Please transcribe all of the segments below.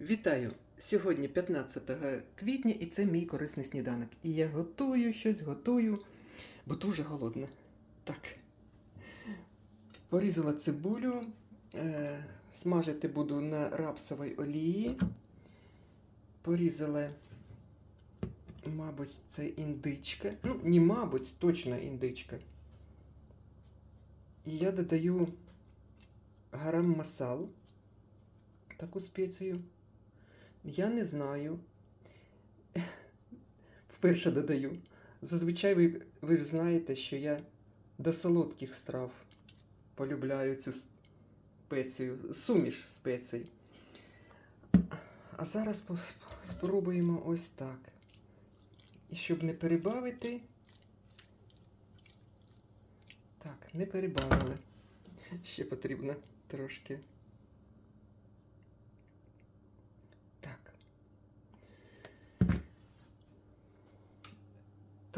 Вітаю! Сьогодні 15 квітня і це мій корисний сніданок. І я готую щось, готую, бо дуже голодна. Так. Порізала цибулю, е, смажити буду на рапсовій олії. Порізала, мабуть, це індичка. Ну, не мабуть, точно індичка. І я додаю гарам масал, таку спецію. Я не знаю. Вперше додаю. Зазвичай ви, ви ж знаєте, що я до солодких страв полюбляю цю спецію, суміш спецій. А зараз спробуємо ось так. І щоб не перебавити. Так, не перебавили. Ще потрібно трошки. Так.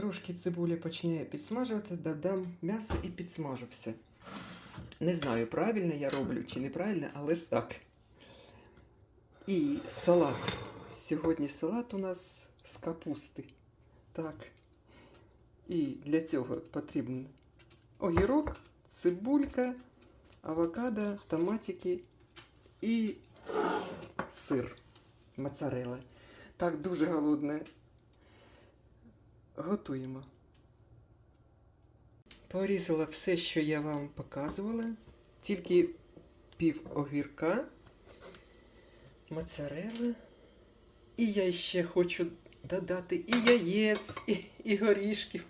Трошки цибуля почне підсмажуватися, додам м'ясо і підсмажу все. Не знаю, правильно я роблю чи неправильно, але ж так. І салат. Сьогодні салат у нас з капусти. Так. І для цього потрібен огірок, цибулька, авокадо, томатики і сир моцарелла. Так, дуже голодне. Готуємо. Порізала все, що я вам показувала. Тільки пів огірка, моцарелла. І я ще хочу додати і яєць, і, і горішків.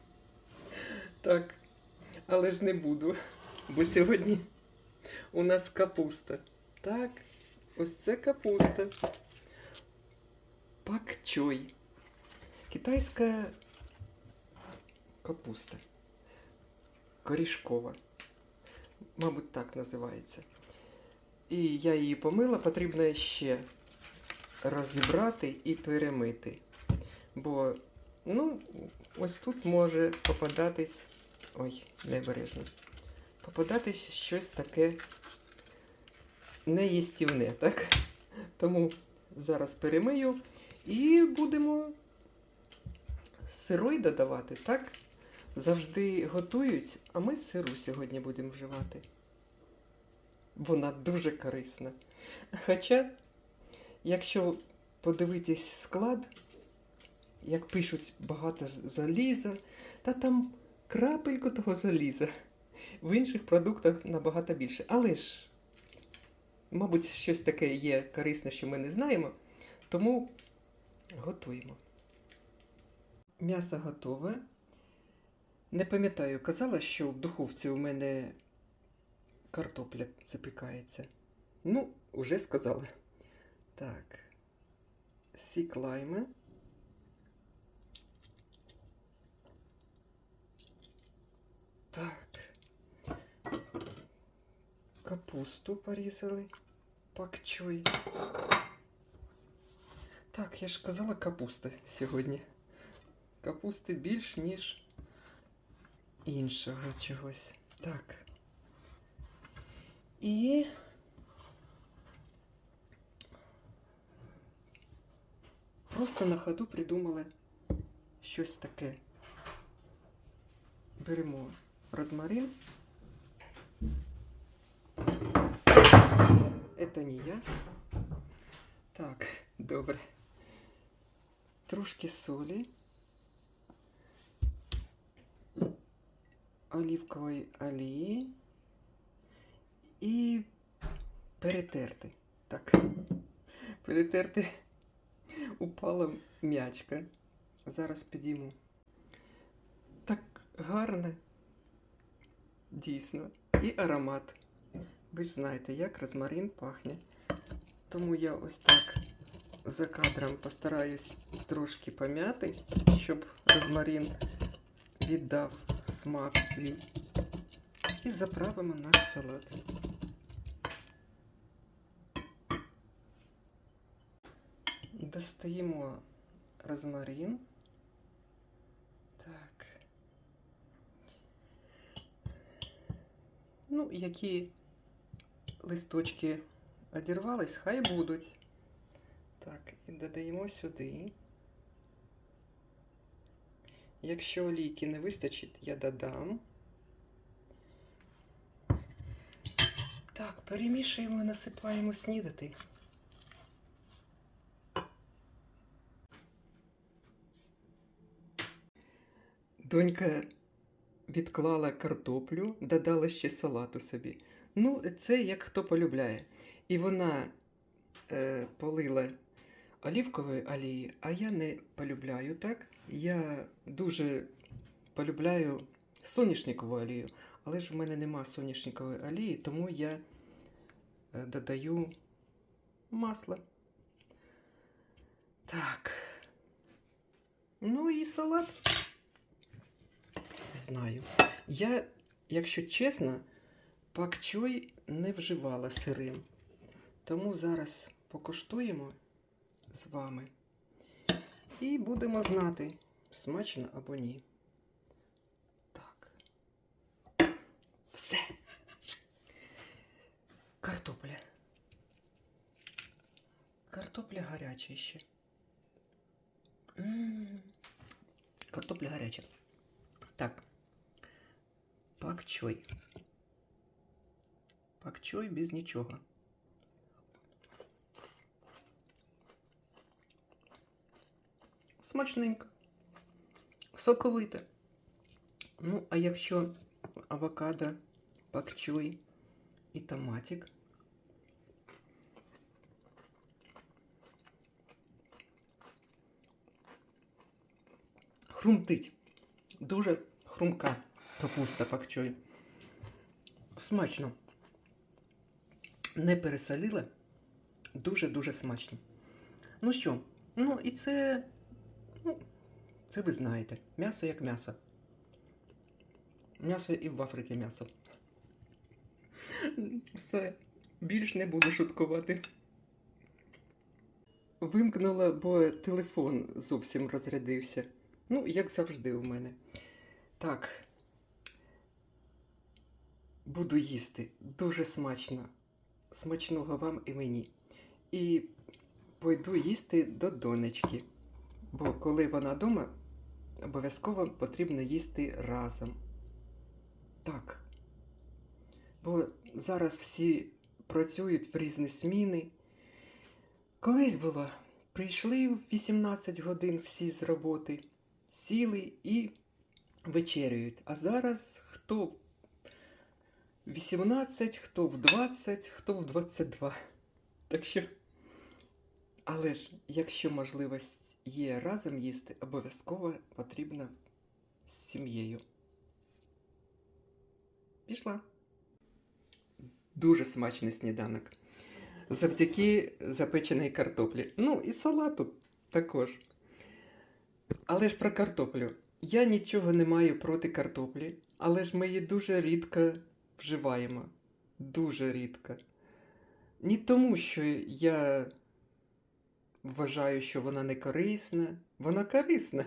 Так, але ж не буду, бо сьогодні у нас капуста. Так, ось це капуста. Пакчой. Китайська капуста. Корішкова. Мабуть, так називається. І я її помила, потрібно ще розібрати і перемити. Бо, ну, ось тут може попадатись. Ой, необережно. Попадатись щось таке неїстівне, так? Тому зараз перемию і будемо сирой додавати, так? Завжди готують, а ми сиру сьогодні будемо вживати. Вона дуже корисна. Хоча, якщо подивитись склад, як пишуть багато заліза, та там крапельку того заліза. В інших продуктах набагато більше. Але ж, мабуть, щось таке є корисне, що ми не знаємо. Тому готуємо. М'ясо готове. Не пам'ятаю, казала, що в духовці у мене картопля запікається. Ну, уже сказала. Так. Сік лайма. Так. Капусту порізали. Пакчой. Так, я ж казала капуста сьогодні. Капусти більш, ніж іншого чогось. Так. І. Просто на ходу придумали щось таке. Беремо розмарин. Это не я. Так, добре. Трошки солі. Оливкової олії. І перетерти. Так. Перетерти упала м'ячка. Зараз підійму. Так гарно. Дійсно. І аромат. Ви ж знаєте, як розмарин пахне. Тому я ось так за кадром постараюсь трошки пом'яти, щоб розмарин віддав смак свій. І заправимо наш салат. Достаємо розмарин. Так. Ну, які листочки одірвались, хай будуть. Так, і додаємо сюди. Якщо олійки не вистачить, я додам. Так, перемішуємо і насипаємо снідати. Донька відклала картоплю, додала ще салату собі. Ну, це як хто полюбляє. І вона е, полила олівкової олії, а я не полюбляю так. Я дуже полюбляю соняшникову олію, але ж в мене нема соняшникової олії, тому я е, додаю масло. Так. Ну і салат. Знаю. Я, якщо чесно, пакчой не вживала сирим. Тому зараз покуштуємо з вами і будемо знати, смачно або ні. Так. Все. Картопля. Картопля гаряча ще. Картопля гаряча. Так. Пакчой. Пакчой без нічого. Смачненько. Соковите. Ну, а якщо авокадо, пакчой і томатик. Хрумтить. Дуже хрумка капуста пакчой. Смачно. Не пересолила. Дуже-дуже смачно. Ну що, ну і це. Це ви знаєте. М'ясо як м'ясо. М'ясо і в Африці м'ясо. Все. Більш не буду шуткувати. Вимкнула, бо телефон зовсім розрядився. Ну, як завжди у мене. Так. Буду їсти. Дуже смачно. Смачного вам і мені. І пойду їсти до донечки. Бо коли вона вдома, обов'язково потрібно їсти разом. Так. Бо зараз всі працюють в різні зміни. Колись було, прийшли в 18 годин всі з роботи, сіли і вечерюють. А зараз хто в 18, хто в 20, хто в 22. Так що. Але ж, якщо можливість є разом їсти, обов'язково потрібно з сім'єю. Пішла. Дуже смачний сніданок. Завдяки запеченої картоплі. Ну, і салату також. Але ж про картоплю. Я нічого не маю проти картоплі, але ж ми її дуже рідко вживаємо. Дуже рідко. Не тому, що я вважаю, що вона не корисна. Вона корисна.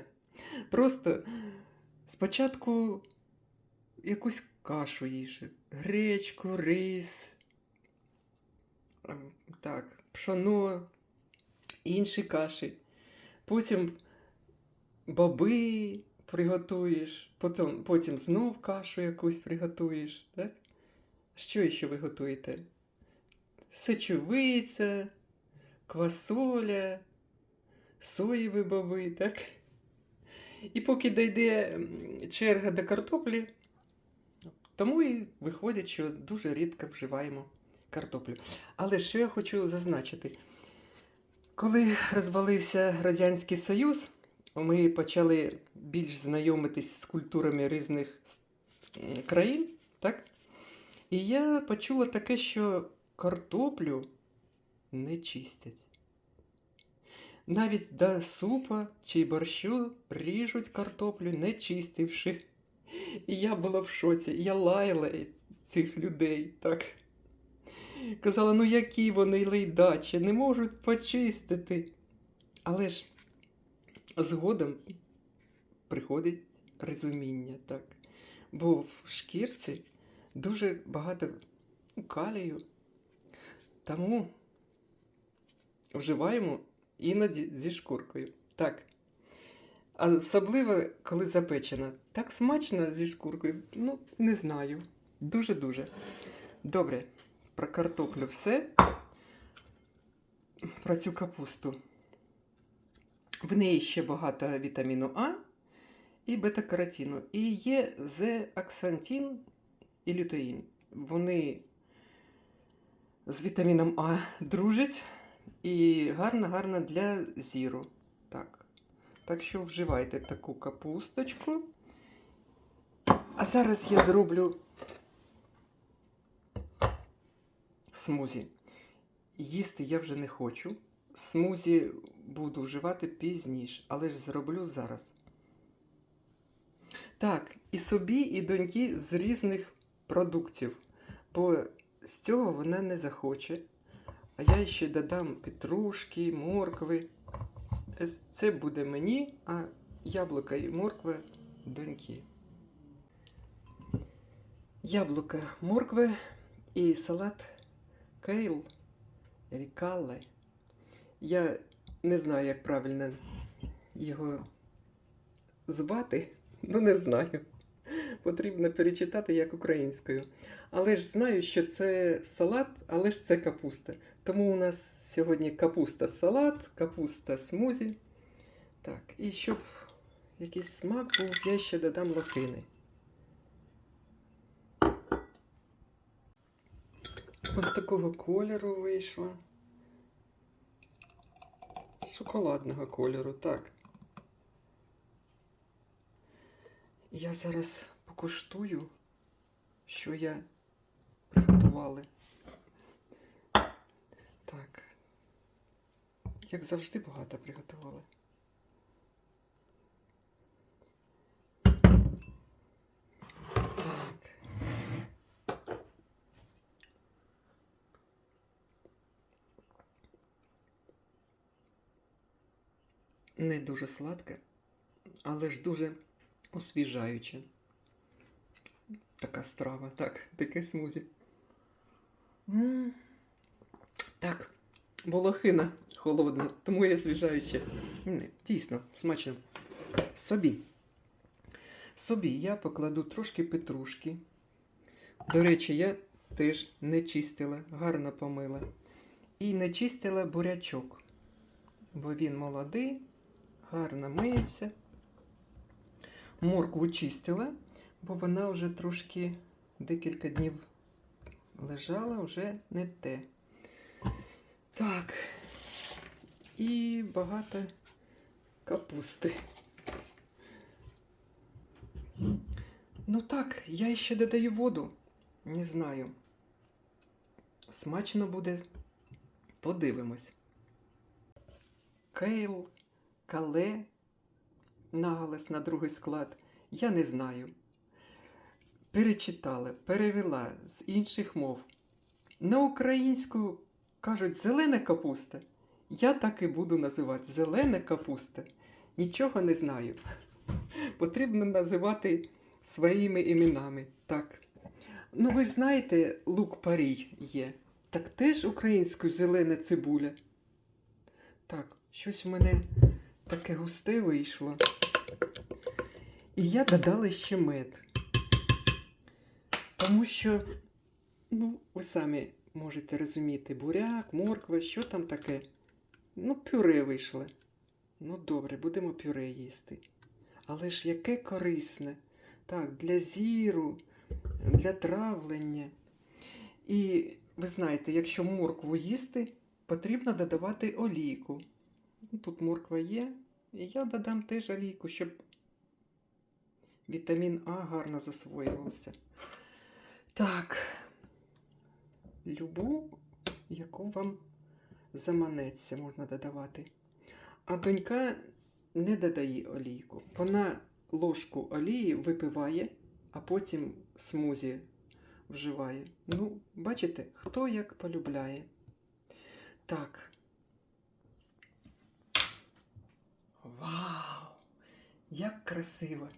Просто спочатку якусь кашу їж, гречку, рис, ем, так, пшоно, інші каші. Потім боби приготуєш, потім, потім знов кашу якусь приготуєш. Так? Що ще ви готуєте? Сечовиця, квасоля, соєві боби, так? І поки дійде черга до картоплі, тому і виходить, що дуже рідко вживаємо картоплю. Але що я хочу зазначити? Коли розвалився Радянський Союз, ми почали більш знайомитись з культурами різних країн, так? І я почула таке, що картоплю не чистять. Навіть до супа чи борщу ріжуть картоплю, не чистивши. І я була в шоці, я лаяла цих людей, так. Казала, ну які вони лейдачі, не можуть почистити. Але ж згодом приходить розуміння, так. Бо в шкірці дуже багато калію. Тому вживаємо іноді зі шкуркою. Так. Особливо, коли запечена. Так смачно зі шкуркою. Ну, не знаю. Дуже-дуже. Добре, про картоплю все. Про цю капусту. В неї ще багато вітаміну А і бета-каротину. І є зеаксантин і лютеїн. Вони з вітаміном А дружать і гарно-гарно для зіру. Так. Так що вживайте таку капусточку. А зараз я зроблю смузі. Їсти я вже не хочу. Смузі буду вживати пізніше, але ж зроблю зараз. Так, і собі, і доньки з різних продуктів. Бо з цього вона не захоче. А я ще додам петрушки, моркви. Е, Це буде мені, а яблука і морква доньки. Яблука, моркви і салат кейл рікалле. Я не знаю, як правильно його звати, ну не знаю. Потрібно перечитати як українською. Але ж знаю, що це салат, але ж це капуста. Тому у нас сьогодні капуста салат, капуста смузі. Так, і щоб якийсь смак був, я ще додам лохини. Ось такого кольору вийшла. Шоколадного кольору, так. Я зараз покуштую, що я приготували. Так. Як завжди багато приготували. Не дуже сладке, але ж дуже освіжаюче. Така страва, так, таке смузі. м Так, волохина холодна, тому я освіжаюче. М, Дійсно, смачно. Собі. Собі я покладу трошки петрушки. До речі, я теж не чистила, гарно помила. І не чистила бурячок, бо він молодий, гарно миється. Моркву чистила, бо вона вже трошки декілька днів лежала, вже не те. Так. І багато капусти. Ну так, я ще додаю воду. Не знаю. Смачно буде. Подивимось. Кейл, кале, наголос на другий склад. Я не знаю. Перечитала, перевела з інших мов. На українську кажуть зелена капуста. Я так і буду називати зелена капуста. Нічого не знаю. Потрібно називати своїми іменами. Так. Ну, ви ж знаєте, лук парій є. Так теж українською зелена цибуля. Так, щось в мене таке густе вийшло. І я додала ще мед. Тому що, ну, ви самі можете розуміти, буряк, морква, що там таке. Ну, пюре вийшло. Ну, добре, будемо пюре їсти. Але ж яке корисне. Так, для зіру, для травлення. І ви знаєте, якщо моркву їсти, потрібно додавати олійку. Ну, Тут морква є, і я додам теж олійку, щоб вітамін А гарно засвоювався. Так, любу, яку вам заманеться, можна додавати. А донька не додає олійку. Вона ложку олії випиває, а потім смузі вживає. Ну, бачите, хто як полюбляє. Так. Вау! Як красиво!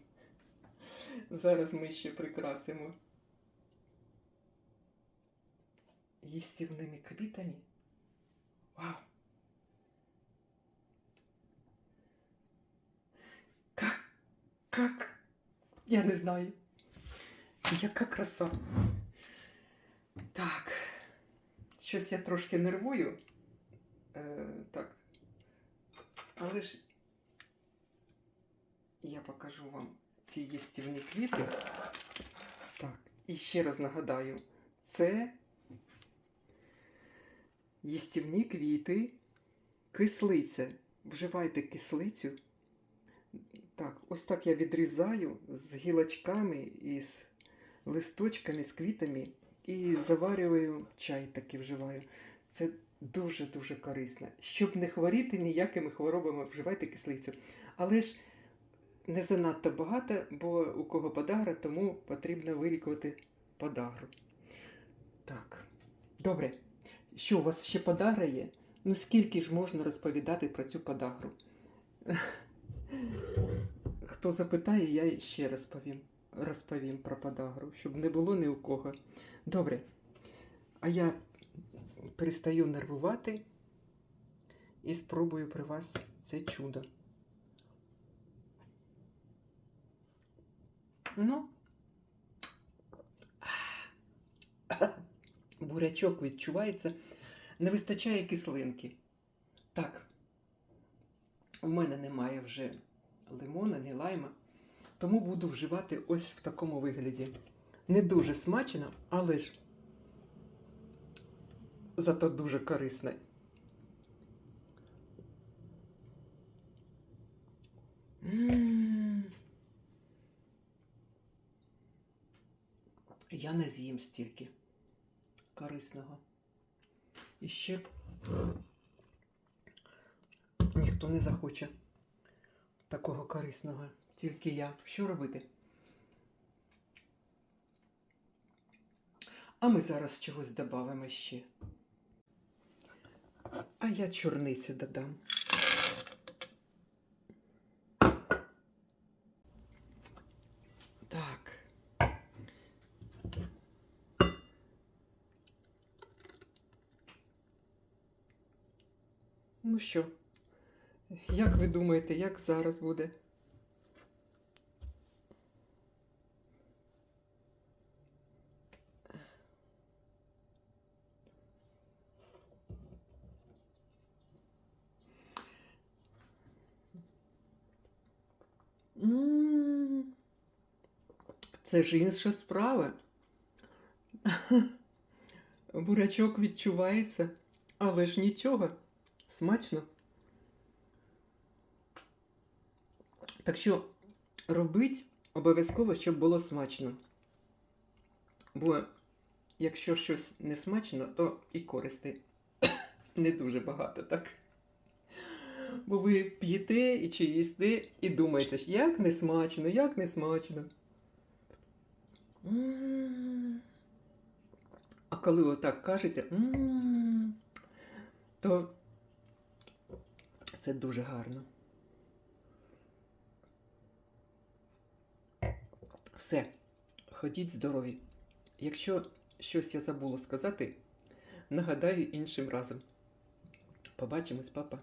Зараз ми ще прикрасимо естивными квітами. Вау! Как? Как? Я не знаю. Яка краса. Так, щось я трошки нервую. Е, Так. Але ж я покажу вам ці єстівні квіти. Так, і ще раз нагадаю, це їстівні квіти, кислиця. Вживайте кислицю. Так, ось так я відрізаю з гілочками і з листочками, з квітами і заварюю чай такий вживаю. Це дуже-дуже корисно. Щоб не хворіти ніякими хворобами, вживайте кислицю. Але ж не занадто багато, бо у кого подагра, тому потрібно вилікувати подагру. Так, добре. Що, у вас ще подагра є? Ну скільки ж можна розповідати про цю подагру? Хто запитає, я ще розповім, розповім про подагру, щоб не було ні у кого. Добре. А я перестаю нервувати і спробую при вас це чудо. Ну, бурячок відчувається, не вистачає кислинки. Так, у мене немає вже лимона, ні лайма, тому буду вживати ось в такому вигляді. Не дуже смачно, але ж зато дуже корисно. Я не з'їм стільки корисного. І ще ніхто не захоче такого корисного. Тільки я. Що робити? А ми зараз чогось додамо ще. А я чорниці додам. Так. Ну що, як ви думаєте, як зараз буде? М, Це ж інша справа. Бурячок відчувається, але ж нічого. Смачно. Так що робить обов'язково, щоб було смачно. Бо якщо щось не смачно, то і користи не дуже багато, так? Бо ви п'єте і чи їсте і думаєте, як не смачно, як не смачно. А коли отак кажете, то це дуже гарно. Все, ходіть здорові. Якщо щось я забула сказати, нагадаю іншим разом. Побачимось, папа.